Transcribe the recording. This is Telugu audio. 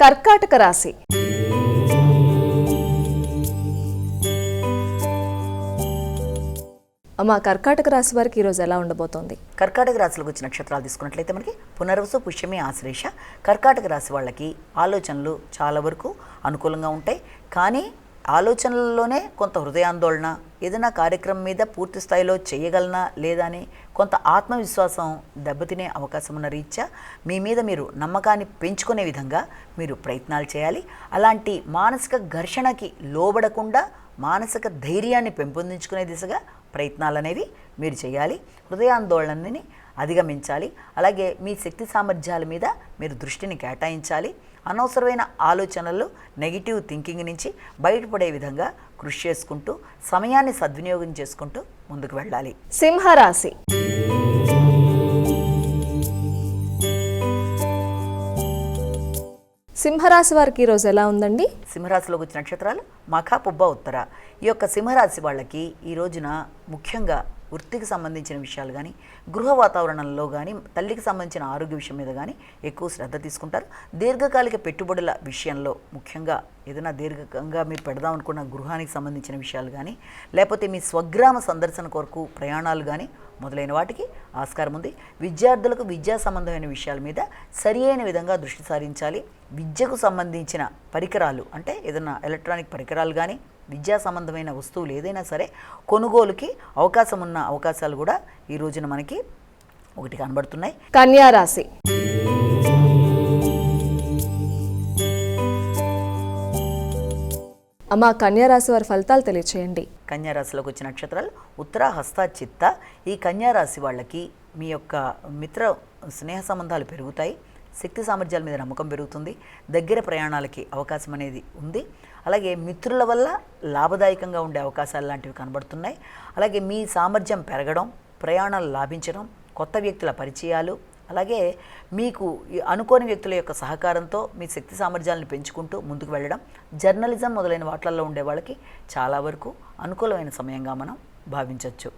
కర్కాటక రాశి. అమ్మ కర్కాటక రాశి వారికి ఈరోజు ఎలా ఉండబోతోంది? కర్కాటక రాశిలోకి వచ్చిన నక్షత్రాలు తీసుకున్నట్లయితే మనకి పునర్వసు పుష్యమి ఆశ్లేష కర్కాటక రాశి వాళ్ళకి ఆలోచనలు చాలా వరకు అనుకూలంగా ఉంటాయి. కానీ ఆలోచనల్లోనే కొంత హృదయాందోళన ఏదైనా కార్యక్రమం మీద పూర్తి స్థాయిలో చేయగలనా లేదా అని కొంత ఆత్మవిశ్వాసం దెబ్బతినే అవకాశం ఉన్న రీత్యా మీ మీద మీరు నమ్మకాన్ని పెంచుకునే విధంగా మీరు ప్రయత్నాలు చేయాలి. అలాంటి మానసిక ఘర్షణకి లోబడకుండా మానసిక ధైర్యాన్ని పెంపొందించుకునే దిశగా ప్రయత్నాలు అనేవి మీరు చేయాలి. హృదయాందోళనని అధిగమించాలి. అలాగే మీ శక్తి సామర్థ్యాల మీద మీరు దృష్టిని కేటాయించాలి. అనవసరమైన ఆలోచనలు నెగిటివ్ థింకింగ్ నుంచి బయటపడే విధంగా కృషి చేసుకుంటూ సమయాన్ని సద్వినియోగం చేసుకుంటూ ముందుకు వెళ్ళాలి. సింహరాశి. సింహరాశి వారికి ఈరోజు ఎలా ఉందండి? సింహరాశిలోకి వచ్చిన నక్షత్రాలు మఖ పుబ్బ ఉత్తర. ఈ యొక్క సింహరాశి వాళ్ళకి ఈ రోజున ముఖ్యంగా వృత్తికి సంబంధించిన విషయాలు కానీ గృహ వాతావరణంలో కానీ తల్లికి సంబంధించిన ఆరోగ్య విషయం మీద కానీ ఎక్కువ శ్రద్ధ తీసుకుంటారు. దీర్ఘకాలిక పెట్టుబడుల విషయంలో ముఖ్యంగా ఏదైనా దీర్ఘకంగా మీరు పెడదాం అనుకున్న గృహానికి సంబంధించిన విషయాలు కానీ లేకపోతే మీ స్వగ్రామ సందర్శన కొరకు ప్రయాణాలు కానీ మొదలైన వాటికి ఆస్కారం ఉంది. విద్యార్థులకు విద్యా సంబంధమైన విషయాల మీద సరి అయిన విధంగా దృష్టి సారించాలి. విద్యకు సంబంధించిన పరికరాలు అంటే ఏదైనా ఎలక్ట్రానిక్ పరికరాలు కానీ విద్యా సంబంధమైన వస్తువులు ఏదైనా సరే కొనుగోలుకి అవకాశం ఉన్న అవకాశాలు కూడా ఈ రోజున మనకి ఒకటి కనబడుతున్నాయి. కన్యా రాశి. అమ్మ కన్యా రాశి వారి ఫలితాలు తెలియచేయండి. కన్యా రాశిలోకి వచ్చిన నక్షత్రాలు ఉత్తర హస్త చిత్త. ఈ కన్యా రాశి వాళ్ళకి మీ యొక్క మిత్ర స్నేహ సంబంధాలు పెరుగుతాయి. శక్తి సామర్థ్యాల మీద నమ్మకం పెరుగుతుంది. దగ్గర ప్రయాణాలకి అవకాశం అనేది ఉంది. అలాగే మిత్రుల వల్ల లాభదాయకంగా ఉండే అవకాశాలు లాంటివి కనబడుతున్నాయి. అలాగే మీ సామర్థ్యం పెరగడం ప్రయాణాలు లాభించడం కొత్త వ్యక్తుల పరిచయాలు అలాగే మీకు అనుకోని వ్యక్తుల యొక్క సహకారంతో మీ శక్తి సామర్థ్యాలను పెంచుకుంటూ ముందుకు వెళ్ళడం జర్నలిజం మొదలైన వాటిల్లో ఉండే వాళ్ళకి చాలా వరకు అనుకూలమైన సమయంగా మనం భావించవచ్చు